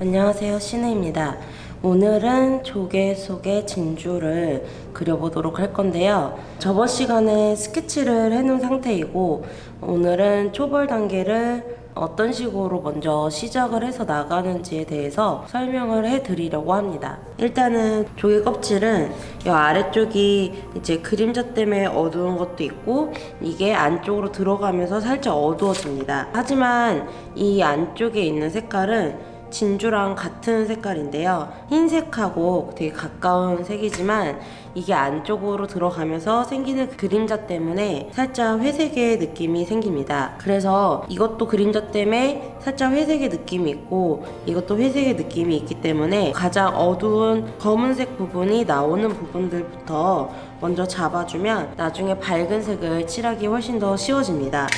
안녕하세요 신혜입니다. 오늘은 조개 속의 진주를 그려보도록 할 건데요. 저번 시간에 스케치를 해놓은 상태이고 오늘은 초벌 단계를 어떤 식으로 먼저 시작을 해서 나가는지에 대해서 설명을 해드리려고 합니다. 일단은 조개 껍질은 이 아래쪽이 이제 그림자 때문에 어두운 것도 있고 이게 안쪽으로 들어가면서 살짝 어두워집니다. 하지만 이 안쪽에 있는 색깔은 진주랑 같은 색깔인데요. 흰색하고 되게 가까운 색이지만 이게 안쪽으로 들어가면서 생기는 그림자 때문에 살짝 회색의 느낌이 생깁니다. 그래서 이것도 그림자 때문에 살짝 회색의 느낌이 있고 이것도 회색의 느낌이 있기 때문에 가장 어두운 검은색 부분이 나오는 부분들부터 먼저 잡아주면 나중에 밝은 색을 칠하기 훨씬 더 쉬워집니다.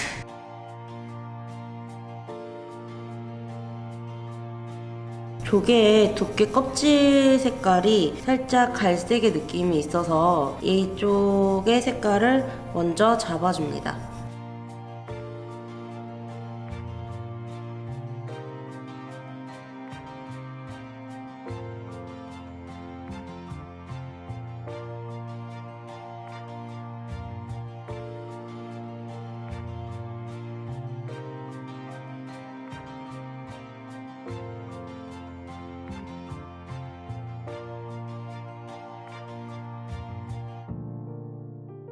조개의 두께 껍질 색깔이 살짝 갈색의 느낌이 있어서 이쪽의 색깔을 먼저 잡아줍니다.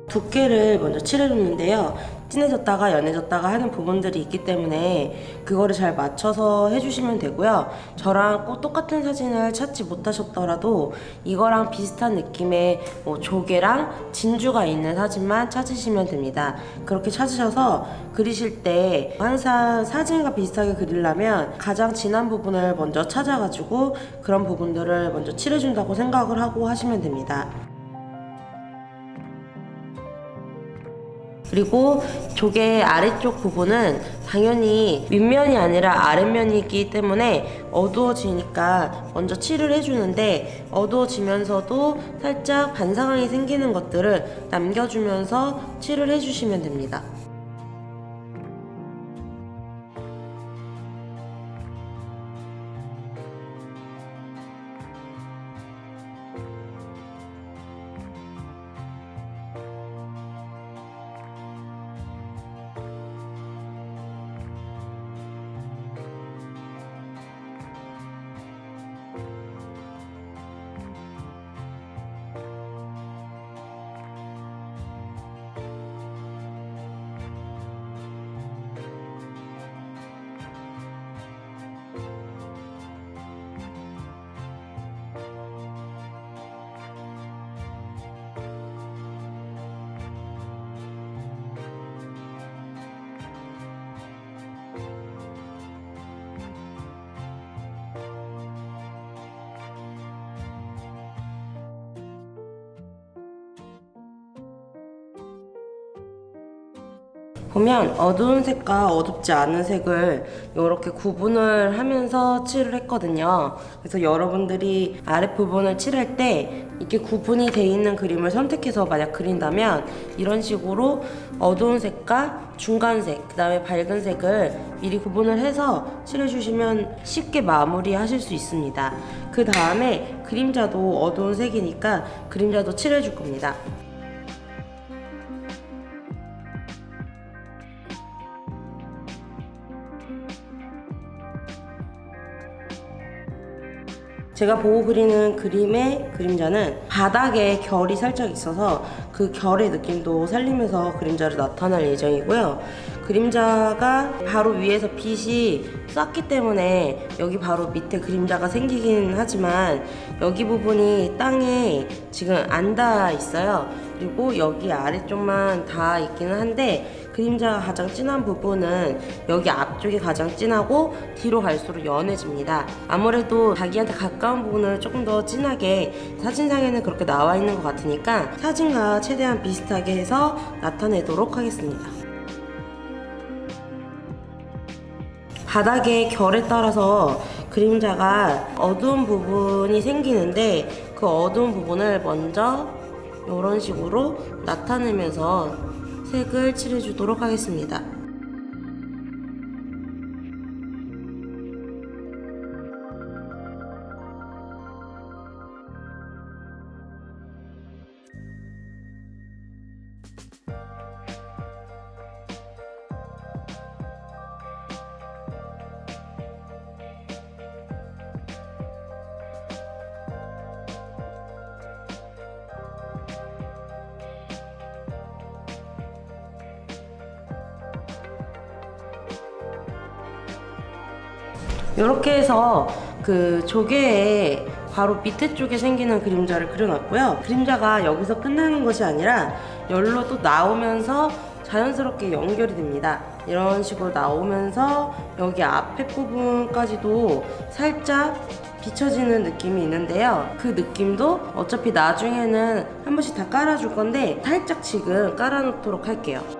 두께를 먼저 칠해줬는데요. 진해졌다가 연해졌다가 하는 부분들이 있기 때문에 그거를 잘 맞춰서 해주시면 되고요. 저랑 꼭 똑같은 사진을 찾지 못하셨더라도 이거랑 비슷한 느낌의 뭐 조개랑 진주가 있는 사진만 찾으시면 됩니다. 그렇게 찾으셔서 그리실 때 항상 사진과 비슷하게 그리려면 가장 진한 부분을 먼저 찾아가지고 그런 부분들을 먼저 칠해준다고 생각을 하고 하시면 됩니다. 그리고 조개 아래쪽 부분은 당연히 윗면이 아니라 아랫면이기 때문에 어두워지니까 먼저 칠을 해주는데 어두워지면서도 살짝 반사광이 생기는 것들을 남겨주면서 칠을 해주시면 됩니다. 보면 어두운 색과 어둡지 않은 색을 이렇게 구분을 하면서 칠을 했거든요. 그래서 여러분들이 아랫부분을 칠할 때 이렇게 구분이 돼 있는 그림을 선택해서 만약 그린다면 이런 식으로 어두운 색과 중간색, 그 다음에 밝은 색을 미리 구분을 해서 칠해주시면 쉽게 마무리 하실 수 있습니다. 그 다음에 그림자도 어두운 색이니까 그림자도 칠해줄 겁니다. 제가 보고 그리는 그림의 그림자는 바닥에 결이 살짝 있어서 그 결의 느낌도 살리면서 그림자를 나타낼 예정이고요. 그림자가 바로 위에서 빛이 쐈기 때문에 여기 바로 밑에 그림자가 생기긴 하지만 여기 부분이 땅에 지금 안 닿아 있어요. 그리고 여기 아래쪽만 닿아 있기는 한데 그림자가 가장 진한 부분은 여기 앞쪽이 가장 진하고 뒤로 갈수록 연해집니다. 아무래도 자기한테 가까운 부분을 조금 더 진하게 사진상에는 그렇게 나와 있는 것 같으니까 사진과 최대한 비슷하게 해서 나타내도록 하겠습니다. 바닥의 결에 따라서 그림자가 어두운 부분이 생기는데 그 어두운 부분을 먼저 이런 식으로 나타내면서 색을 칠해주도록 하겠습니다. 이렇게 해서 그 조개의 바로 밑에 쪽에 생기는 그림자를 그려놨고요. 그림자가 여기서 끝나는 것이 아니라 열로 또 나오면서 자연스럽게 연결이 됩니다. 이런 식으로 나오면서 여기 앞에 부분까지도 살짝 비춰지는 느낌이 있는데요. 그 느낌도 어차피 나중에는 한 번씩 다 깔아줄 건데 살짝 지금 깔아놓도록 할게요.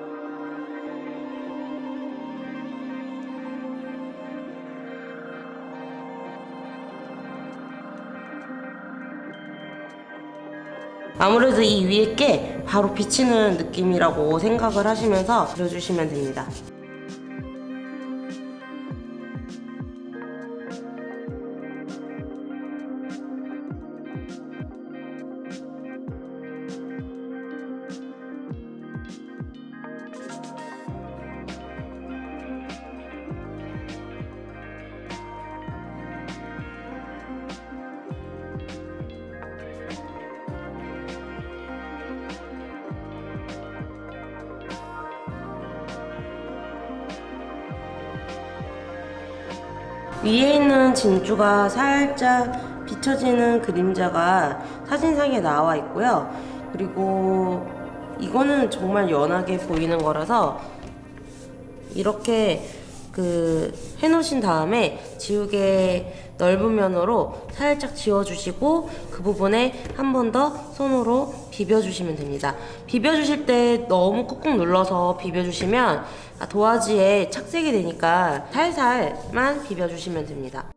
아무래도 이 위에 게 바로 비치는 느낌이라고 생각을 하시면서 그려주시면 됩니다. 위에 있는 진주가 살짝 비춰지는 그림자가 사진상에 나와 있고요. 그리고 이거는 정말 연하게 보이는 거라서 이렇게 그 해놓으신 다음에 지우개 넓은 면으로 살짝 지워주시고 그 부분에 한 번 더 손으로 비벼주시면 됩니다. 비벼주실 때 너무 꾹꾹 눌러서 비벼주시면 아, 도화지에 착색이 되니까 살살만 비벼주시면 됩니다.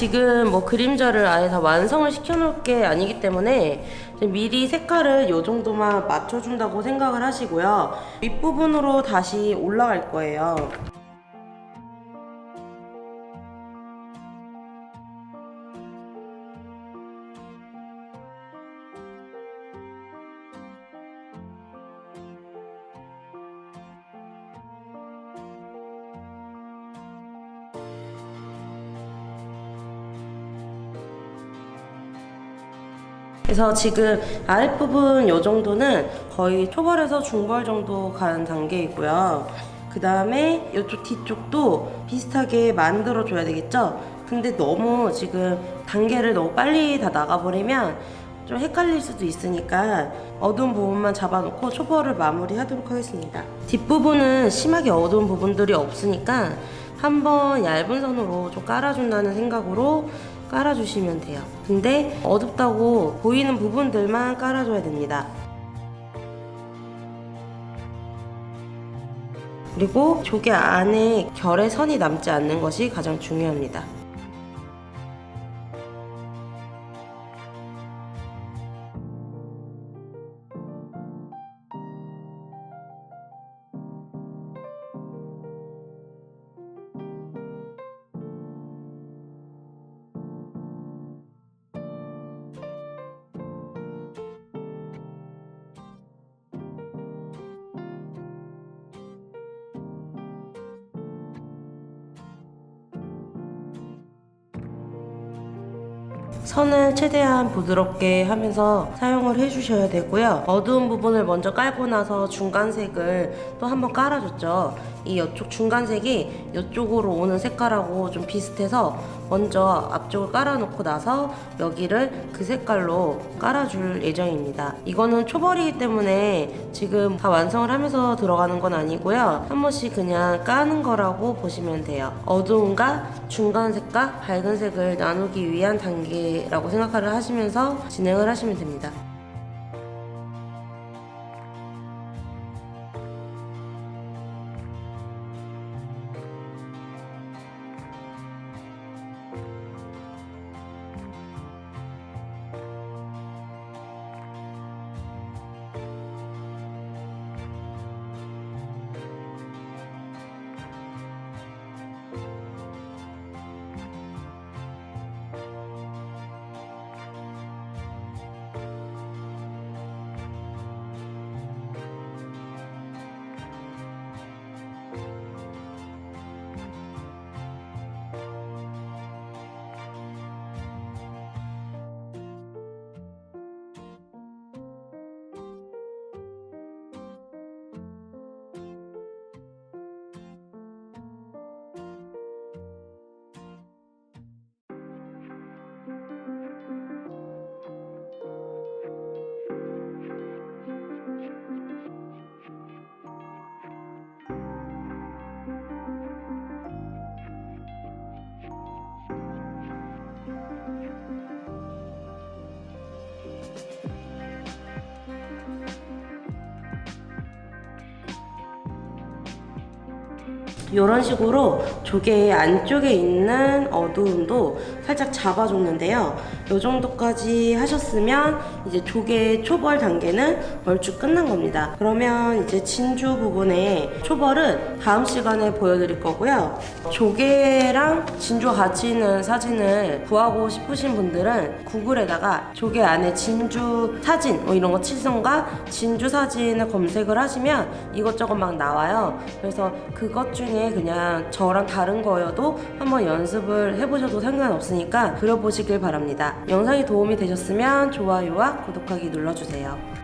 지금 뭐 그림자를 아예 다 완성을 시켜놓을 게 아니기 때문에 미리 색깔을 이 정도만 맞춰준다고 생각을 하시고요. 윗부분으로 다시 올라갈 거예요. 그래서 지금 아랫부분 요 정도는 거의 초벌에서 중벌 정도 가는 단계이고요. 그 다음에 이쪽 뒤쪽도 비슷하게 만들어 줘야 되겠죠? 근데 너무 지금 단계를 너무 빨리 다 나가버리면 좀 헷갈릴 수도 있으니까 어두운 부분만 잡아놓고 초벌을 마무리하도록 하겠습니다. 뒷부분은 심하게 어두운 부분들이 없으니까 한번 얇은 선으로 좀 깔아준다는 생각으로 깔아주시면 돼요. 근데 어둡다고 보이는 부분들만 깔아줘야 됩니다. 그리고 조개 안에 결의 선이 남지 않는 것이 가장 중요합니다. 선을 최대한 부드럽게 하면서 사용을 해주셔야 되고요. 어두운 부분을 먼저 깔고 나서 중간색을 또 한번 깔아줬죠. 이 이쪽 중간색이 이쪽으로 오는 색깔하고 좀 비슷해서 먼저 앞쪽을 깔아놓고 나서 여기를 그 색깔로 깔아줄 예정입니다. 이거는 초벌이기 때문에 지금 다 완성을 하면서 들어가는 건 아니고요. 한 번씩 그냥 까는 거라고 보시면 돼요. 어두움과 중간색과 밝은 색을 나누기 위한 단계 라고 생각을 하시면서 진행을 하시면 됩니다. 이런 식으로 조개 안쪽에 있는 어두움도 살짝 잡아줬는데요. 이 정도까지 하셨으면 이제 조개 초벌 단계는 얼추 끝난 겁니다. 그러면 이제 진주 부분에 초벌은 다음 시간에 보여드릴 거고요. 조개랑 진주가 같이 있는 사진을 구하고 싶으신 분들은 구글에다가 조개 안에 진주 사진 뭐 이런 거 칠성과 진주 사진을 검색을 하시면 이것저것 막 나와요. 그래서 그것 중에 그냥 저랑 다른 거여도 한번 연습을 해보셔도 상관없 으니까 그려보시길 바랍니다. 영상이 도움이 되셨으면 좋아요와 구독하기 눌러주세요.